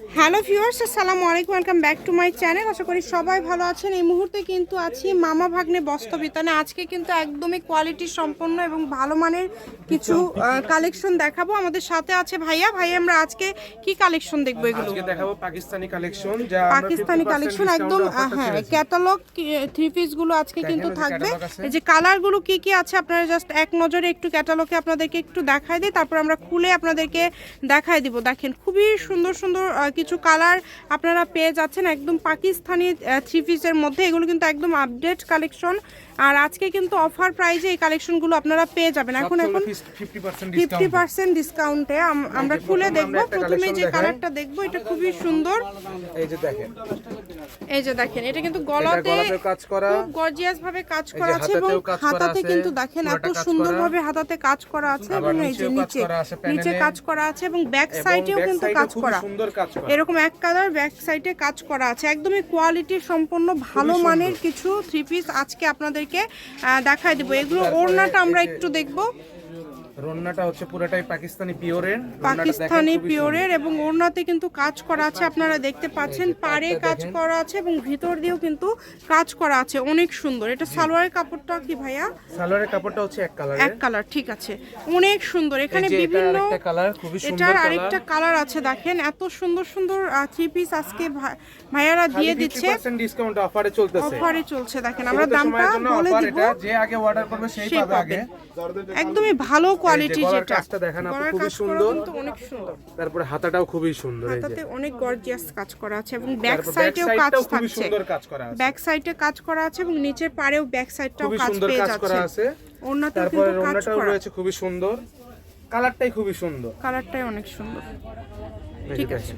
Hello viewers আসসালামু আলাইকুম welcome back to my channel. আশা করি সবাই ভালো আছেন। এই মুহূর্তে কিন্তু আছি মামা ভাগ্নে বস্ত্র বিতানে আজকে কিন্তু একদমই কোয়ালিটি সম্পন্ন এবং ভালো মানের কিছু কালেকশন দেখাবো। আমাদের সাথে আছে ভাইয়া। ভাইয়া আমরা আজকে কি কালেকশন দেখব এগুলো? আজকে দেখাবো পাকিস্তানি কালেকশন যা আমরা পাকিস্তানি কালেকশন একদম হ্যাঁ ক্যাটালগ থ্রি পিসগুলো আজকে কিন্তু থাকবে। এই যে কালারগুলো কি কি আছে আপনারা জাস্ট এক নজরে একটু ক্যাটালগে আপনাদেরকে একটু দেখাই দিই। তারপর আমরা খুলে আপনাদেরকে দেখাই দিব। দেখেন খুবই সুন্দর সুন্দর কিছু কালার আপনারা পেয়ে যাচ্ছেন একদম পাকিস্তানি থ্রি পিসের মধ্যে। এগুলো কিন্তু একদম আপডেট কালেকশন আর আজকে কিন্তু অফার প্রাইজে এই কালেকশনগুলো আপনারা পেয়ে যাবেন। এখন এখন ফিফটি পার্সেন্ট ডিসকাউন্টে আমরা খুলে দেখব। প্রথমে যে। কালারটা দেখব এটা খুবই সুন্দর। এই যে দেখেন। এই যে দেখেন এটা কিন্তু গলাতে কাজ করা। খুব গর্জিয়াস ভাবে কাজ করা আছে এবং হাতাতে কিন্তু দেখেন এত পুরোটা কাজ সুন্দরভাবে হাতাতে কাজ করা আছে এবং এই যে নিচে নিচে কাজ করা আছে এবং ব্যাক সাইডেও কিন্তু কাজ করা। সুন্দর এরকম এক কালার ব্যাক সাইডে কাজ করা আছে। একদমই কোয়ালিটি সম্পন্ন ভালো মানের কিছু থ্রি পিস আজকে আপনাদেরকে দেখায় দেবো। এগুলো ওড়নাটা আমরা একটু দেখব। রন্নাটা হচ্ছে পুরোটাই পাকিস্তানি পিওরের পাকিস্তানি পিওরের এবং ওড়নাতে কিন্তু কাজ করা আছে আপনারা দেখতে পাচ্ছেন পাড়ে কাজ করা আছে এবং ভিতর দিয়েও কিন্তু কাজ করা আছে অনেক সুন্দর। এটা সালোয়ারের কাপড়টা কি ভাইয়া? সালোয়ারের কাপড়টা হচ্ছে এক কালারের এক কালার ঠিক আছে। অনেক সুন্দর। এখানে বিভিন্ন কালার খুবই সুন্দর এটার আরেকটা কালার আছে দেখেন। এত সুন্দর সুন্দর থ্রি পিস আজকে ভাইয়ারা দিয়ে দিচ্ছে। ডিসকাউন্ট অফারে চলতেছে। অফারে চলছে দেখেন। আমরা দামটা বলে দিব। যে আগে অর্ডার করবে সেই পাবে। আগে। একদমই ভালো কোয়ালিটি যেটা। কাজটা দেখেন আপু, খুবই সুন্দর। কিন্তু অনেক সুন্দর। তারপরে হাতাটাও খুবই সুন্দর এই যে। হাতাতে অনেক গর্জিয়াস কাজ করা আছে এবং ব্যাক সাইডেও কাজ থাকছে। সুন্দর কাজ করা আছে। ব্যাক সাইডে কাজ করা আছে এবং নিচের পাড়েও ব্যাক সাইডটাও কাজ সুন্দর পেয়ে কাজ করা যাচ্ছে। তারপরে কিন্তু কাজ করা। রয়েছে খুবই সুন্দর। কালারটাই খুবই সুন্দর। কালারটাই অনেক সুন্দর। ঠিক আছে।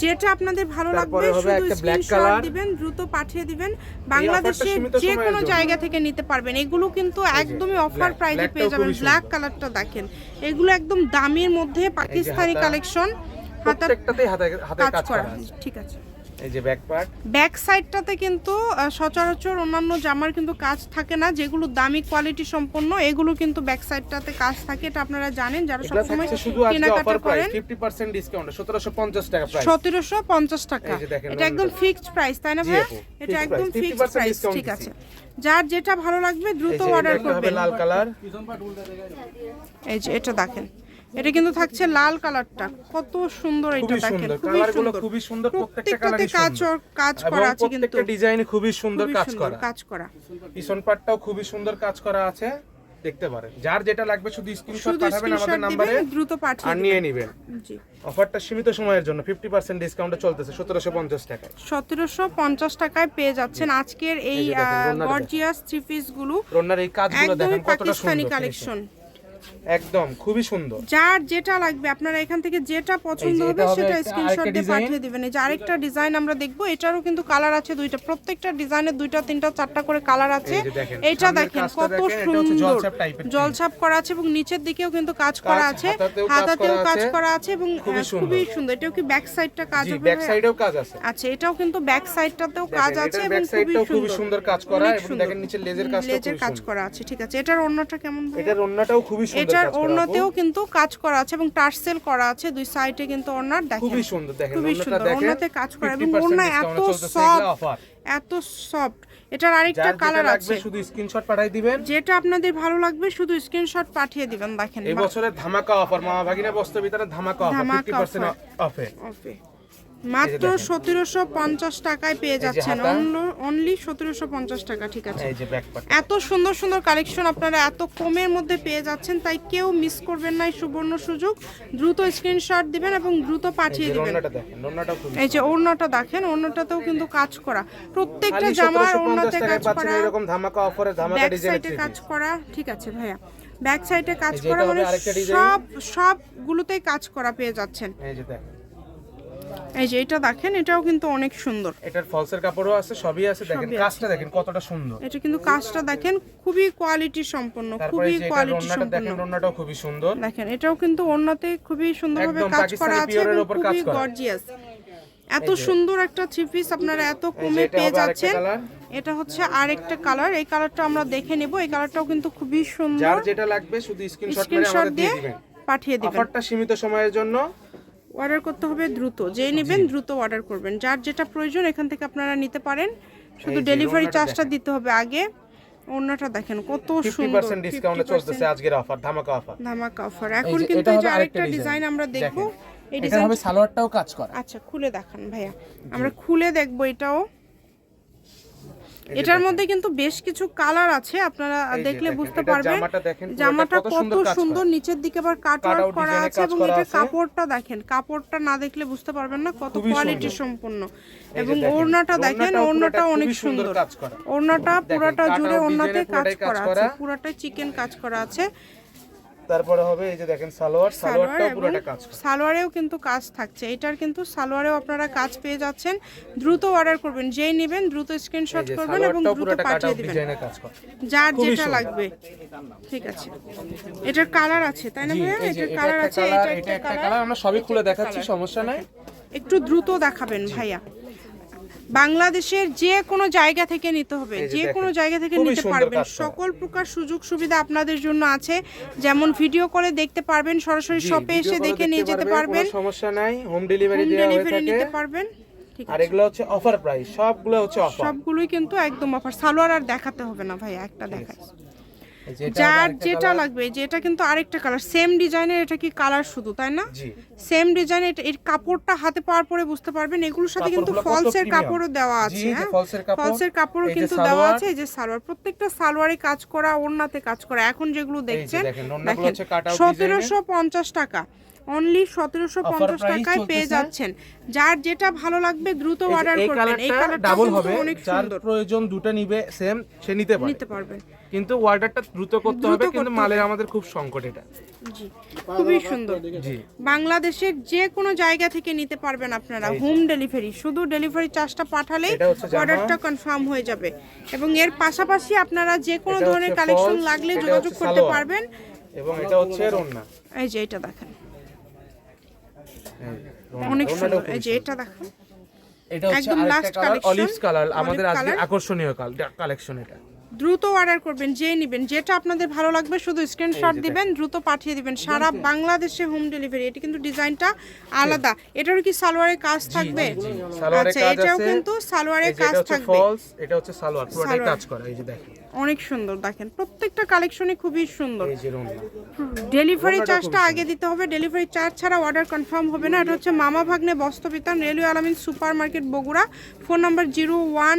যেটা আপনাদের ভালো লাগবে শুধু স্ক্রিনশট দিবেন দ্রুত পাঠিয়ে দিবেন। বাংলাদেশে যে কোনো জায়গা থেকে নিতে পারবেন। এগুলো কিন্তু একদমই অফার প্রাইসে পেয়ে যাবেন। ব্ল্যাক কালারটা দেখেন। এগুলো একদম দামির মধ্যে পাকিস্তানি কালেকশন হাতার ঠিক আছে। এই যে ব্যাক পার্ট ব্যাক সাইডটাতে কিন্তু সচরাচর অন্যান্য জামার কিন্তু কাজ থাকে না যেগুলো দামি কোয়ালিটি সম্পন্ন এগুলো কিন্তু ব্যাক সাইডটাতে কাজ থাকে এটা আপনারা জানেন যারা সবসময় কেনাকাটা করেন। 50% ডিসকাউন্ট 1750 টাকা প্রাইস সতেরোশো পঞ্চাশ টাকা। এটা একদম ফিক্সড প্রাইস তাই না ভাই? এটা একদম ফিক্সড প্রাইস ঠিক আছে। যার যেটা ভালো লাগবে দ্রুত অর্ডার করবেন। লাল কালার। এই যে এটা দেখেন। এটা কিন্তু থাকছে লাল কালারটা। কত সুন্দর এটা দেখেন খুবই সুন্দর। খুবই সুন্দর প্রত্যেকটা প্রত্যেকটাতে কাজ কাজ করা আছে কিন্তু। প্রত্যেকটা ডিজাইনে খুবই সুন্দর কাজ করা। কাজ করা। পিছন পাটটাও খুবই সুন্দর কাজ করা আছে। দেখতে পারেন। যার যেটা লাগবে শুধু স্ক্রিনশট পাঠাবেন আমাদের নম্বরে দ্রুত পাঠিয়ে আর নিয়ে নেবেন। জি। অফারটা সীমিত সময়ের জন্য 50% ডিসকাউন্টে চলতেছে 1750 টাকায়। সতেরোশো পঞ্চাশ টাকায় পেয়ে যাচ্ছেন আজকের এই গর্জিয়াস থ্রি পিসগুলো। রন্নার এই কাজগুলো দেখেন কতটা সুন্দর কালেকশন। একদম খুবই সুন্দর। যার যেটা লাগবে আপনারা এখান থেকে যেটা পছন্দ হবে সেটা স্ক্রিনশট দিয়ে পাঠিয়ে দিবেন। এই যে আরেকটা ডিজাইন আমরা দেখব এটারও কিন্তু কালার আছে দুইটা। প্রত্যেকটা ডিজাইনের দুইটা তিনটা চারটা করে কালার আছে। এটা দেখেন কাজটা কত সুন্দর। জলছাপ করা আছে এবং নিচের দিকেও কিন্তু কাজ করা আছে হাতাতেও কাজ করা আছে। এবং খুবই সুন্দর। এটাও কি ব্যাক সাইডটা কাজ হবে? ব্যাক সাইডেও কাজ আছে। আচ্ছা এটাও কিন্তু ব্যাক সাইডটাতেও কাজ আছে এবং খুবই সুন্দর। সুন্দর কাজ করা এবং। দেখেন নিচের লেজের কাজটাও লেজের কাজ করা আছে ঠিক আছে। এটার অন্যটা কেমন ভাইয়া? এটার ওন্নাটাও খুবই সুন্দর এটার ওড়নাতেও কিন্তু কাজ করা আছে এবং টার্সেল করা আছে দুই সাইডে কিন্তু ওড়নার দেখেন। খুবই সুন্দর দেখেন খুবই সুন্দর। ওড়নাতে কাজ করা এবং 50% ওড়না এত সফট এত সফট এটার আরেকটা কালার লাগবে আছে। শুধু স্ক্রিনশট পাঠিয়ে দিবেন। যেটা আপনাদের ভালো লাগবে শুধু স্ক্রিনশট পাঠিয়ে দিবেন দেখেন। এই বছরের ধামাকা অফার মামা ভাগিনা বস্ত্র ধামাকা অফার 50% অফে ওকে মাত্র সতেরোশো পঞ্চাশ টাকায় পেয়ে যাচ্ছেন। অনলি সতেরোশো পঞ্চাশ টাকা ঠিক আছে। এত সুন্দর সুন্দর কালেকশন আপনারা এত কমের মধ্যে পেয়ে যাচ্ছেন তাই কেউ মিস করবেন না এই সুবর্ণ সুযোগ। দ্রুত স্ক্রিনশট দিবেন এবং দ্রুত পাঠিয়ে দিবেন। এই যে ওড়নাটা দেখেন ওড়নাটাতেও কিন্তু কাজ করা। প্রত্যেকটা জামার 1750 ওড়নাতে কাজ করা। এরকম ধামাকা অফারে ধামাকা ব্যাক সাইডে কাজ করা ঠিক আছে ভাইয়া। ব্যাক সাইডে কাজ করা মানে। সব সবগুলোতেই কাজ করা পেয়ে যাচ্ছেন। এই যে দেখেন। এই যে এটা দেখেন এটাও কিন্তু অনেক সুন্দর। এটার ফলসের কাপড়ও আছে সবই আছে দেখেন কাজটা দেখেন কতটা সুন্দর। এটা কিন্তু কাজটা দেখেন খুবই কোয়ালিটি সম্পন্ন খুবই কোয়ালিটি সম্পন্ন দেখেন রন্নাটাও খুবই সুন্দর। দেখেন এটাও কিন্তু ওড়নাতে খুবই সুন্দরভাবে কাজ করা আছে খুবই। গর্জিয়াস এত সুন্দর একটা থ্রি পিস আপনারা এত কমে পেয়ে যাচ্ছেন। এটা হচ্ছে আরেকটা কালার এই কালারটা আমরা দেখে নেব এই কালারটাও কিন্তু খুবই সুন্দর। যার যেটা লাগবে শুধু স্ক্রিনশট মেরে আমাদের দিয়ে দিবেন। পাঠিয়ে দিবেন। অফারটা সীমিত সময়ের জন্য অর্ডার করতে হবে দ্রুত। যেই নেবেন দ্রুত অর্ডার করবেন। যার যেটা প্রয়োজন এখান থেকে আপনারা নিতে পারেন। শুধু ডেলিভারি চার্জটা দিতে হবে আগে। ওড়নাটা দেখেন কত সুন্দর। পার্সেন্ট ডিসকাউন্টে 50% ডিসকাউন্টে চলতেছে আজকের অফার ধামাকা অফার ধামাকা অফার এখন কিন্তু এই যে আরেকটা আরেকটা ডিজাইন আমরা দেখব। এই ডিজাইন হবে সালোয়ারটাও কাজ করা। আচ্ছা খুলে দেখান ভাইয়া। আমরা খুলে দেখব এটাও। এটার মধ্যে কিন্তু বেশ কিছু কালার আছে আপনারা দেখলে বুঝতে পারবেন। জামাটা কত সুন্দর। নিচের দিকে আবার কাট আউট করা আছে এবং এটা কাপড়টা দেখেন কাপড়টা না দেখলে বুঝতে পারবেন না কত কোয়ালিটি সম্পন্ন সম্পূর্ণ। এবং ওড়নাটা দেখেন ওড়নাটা অনেক সুন্দর। ওড়নাটা পুরোটা পুরাটা জুড়ে ওড়নাতে কাজ করা আছে পুরাটা চিকেন কাজ করা আছে। তারপরে হবে এই যে দেখেন সালোয়ার সালোয়ার সালোয়ারটাও পুরোটা কাজ করা। সালোয়ারেও কিন্তু কাজ থাকছে। এটার কিন্তু সালোয়ারেও আপনারা কাজ পেয়ে যাচ্ছেন। দ্রুত অর্ডার করবেন। যেই নেবেন দ্রুত স্ক্রিনশট করবেন এবং দ্রুত পাঠিয়ে দিবেন। যার যেটা লাগবে। ঠিক আছে। এটার কালার আছে তাই না ভাইয়া? এটার কালার আছে এটা এটা একটা কালার আমরা সবই খুলে দেখাচ্ছি সমস্যা নাই। একটু দ্রুত দেখাবেন ভাইয়া। বাংলাদেশের যে কোনো জায়গা থেকে নিতে হবে যে কোনো জায়গা থেকে নিতে পারবেন। সকল প্রকার সুযোগ সুবিধা আপনাদের জন্য আছে। যেমন ভিডিও করে দেখতে পারবেন সরাসরি শপে এসে দেখে নিয়ে যেতে পারবেন সমস্যা নাই। হোম ডেলিভারি দেওয়া হয়ে থাকে। নিতে পারবেন আর এগুলো হচ্ছে অফার প্রাইস সবগুলো হচ্ছে অফার সবগুলোই কিন্তু একদম অফার সালোয়ার আর দেখাতে হবে না ভাই একটা দেখাই যার যেটা লাগবে যে এটা কিন্তু আরেকটা কালার সেম ডিজাইনের এটা কি কালার শুধু তাই না? সেম ডিজাইন এর কাপড়টা হাতে পাওয়ার পরে বুঝতে পারবেন এগুলোর সাথে কিন্তু ফলসের কাপড়ও দেওয়া আছে হ্যাঁ? ফলসের কাপড়ও কিন্তু দেওয়া আছে এই যে সালোয়ার। প্রত্যেকটা সালোয়ারে কাজ করা ওড়নাতে কাজ করা। এখন যেগুলো দেখছেন দেখেন, সতেরোশো পঞ্চাশ টাকা। অনলি সতেরোশো পঞ্চাশ টাকায় পেয়ে যাচ্ছেন। যার যেটা ভালো লাগবে দ্রুত অর্ডার করবেন। এই কালারটা ডাবল হবে। অনেক সুন্দর। প্রয়োজন দুটো নিবে সেম সে নিতে পারে নিতে পারবেন কিন্তু অর্ডারটা দ্রুত করতে হবে কিন্তু মালের আমাদের খুব সংকট এটা। জি খুবই সুন্দর। বাংলাদেশের যে কোনো জায়গা থেকে নিতে পারবেন আপনারা। হোম ডেলিভারি শুধু ডেলিভারি চার্জটা পাঠালেই। অর্ডারটা কনফার্ম হয়ে যাবে। এবং এর পাশাপাশি আপনারা যে কোনো ধরনের কালেকশন লাগলে যোগাযোগ করতে পারবেন। এবং এটা হচ্ছে রন্না। এই যে এটা দেখেন। অনেক সুন্দর। এই যে এটা দেখো। এটা হচ্ছে কালার অলিভস কালার আমাদের আজকে। আকর্ষণীয় কালেকশন এটা। দ্রুত অর্ডার করবেন যে নেবেন যেটা আপনাদের ভালো লাগবে শুধু স্ক্রিনশট দিবেন দ্রুত পাঠিয়ে দিবেন। সারা বাংলাদেশে হোম ডেলিভারি এটা কিন্তু ডিজাইনটা আলাদা। এটারও কি সালোয়ারের কাজ থাকবে? আচ্ছা এটাও কিন্তু সালোয়ারের কাজ থাকবে। এটা হচ্ছে সালোয়ার পুরোটাই কাজ করা এই যে দেখেন। অনেক সুন্দর দেখেন। প্রত্যেকটা কালেকশনই খুবই সুন্দর। ডেলিভারি চার্জটা আগে দিতে হবে ডেলিভারি চার্জ ছাড়া অর্ডার কনফার্ম হবে না। এটা হচ্ছে মামা ভাগ্নে বস্তবিতান railway Alamin super market Bogura. Phone number zero one